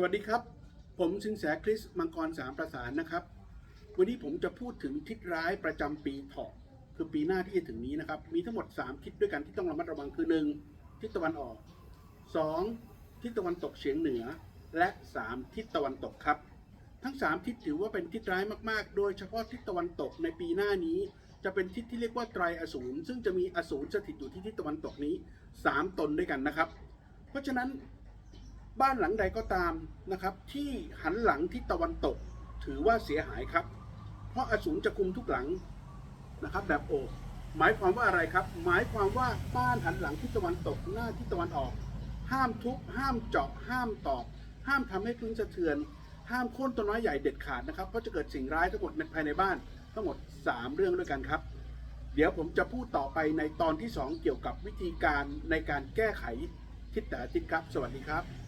สวัสดีครับ ผมสินแสคริสมังกรสามประสานนะครับ วันนี้ผมจะพูดถึงทิศร้ายประจำปีเถาะคือปีหน้าที่จะถึงนี้นะครับ มีทั้งหมด 3 ทิศด้วยกันที่ต้องระมัดระวังคือ 1. ทิศตะวันออก 2. ทิศตะวันตกเฉียงเหนือ และ 3. ทิศตะวันตกครับ ทั้ง 3 ทิศถือว่าเป็นทิศร้ายมากๆ โดยเฉพาะทิศตะวันตกในปีหน้านี้ จะเป็นทิศที่เรียกว่าไตรอสูรซึ่งจะมีอสูรสถิตอยู่ที่ทิศตะวันตกนี้ 3 ตนด้วยกันนะครับ เพราะฉะนั้น บ้านหลังใดก็ตามนะครับ ที่หันหลังทิศตะวันตก ถือว่าเสียหายครับ เพราะอสูรจะคุมทุกหลังนะครับ แบบโอบหมายความว่าอะไรครับ หมายความว่าบ้านหันหลังทิศตะวันตกหน้าทิศตะวันออก ห้ามทุบห้ามเจาะห้ามตอก ห้ามทำให้พื้นสะเทือน ห้ามโค่นต้นไม้ใหญ่เด็ดขาดนะครับเพราะจะเกิดสิ่งร้ายทั้งหมดในภายในบ้านทั้งหมด 3 เรื่องด้วยกันครับ เดี๋ยวผมจะพูดต่อไปในตอนที่ 2 เกี่ยวกับวิธีการในการแก้ไขทิศแต่ละทิศครับ สวัสดีครับ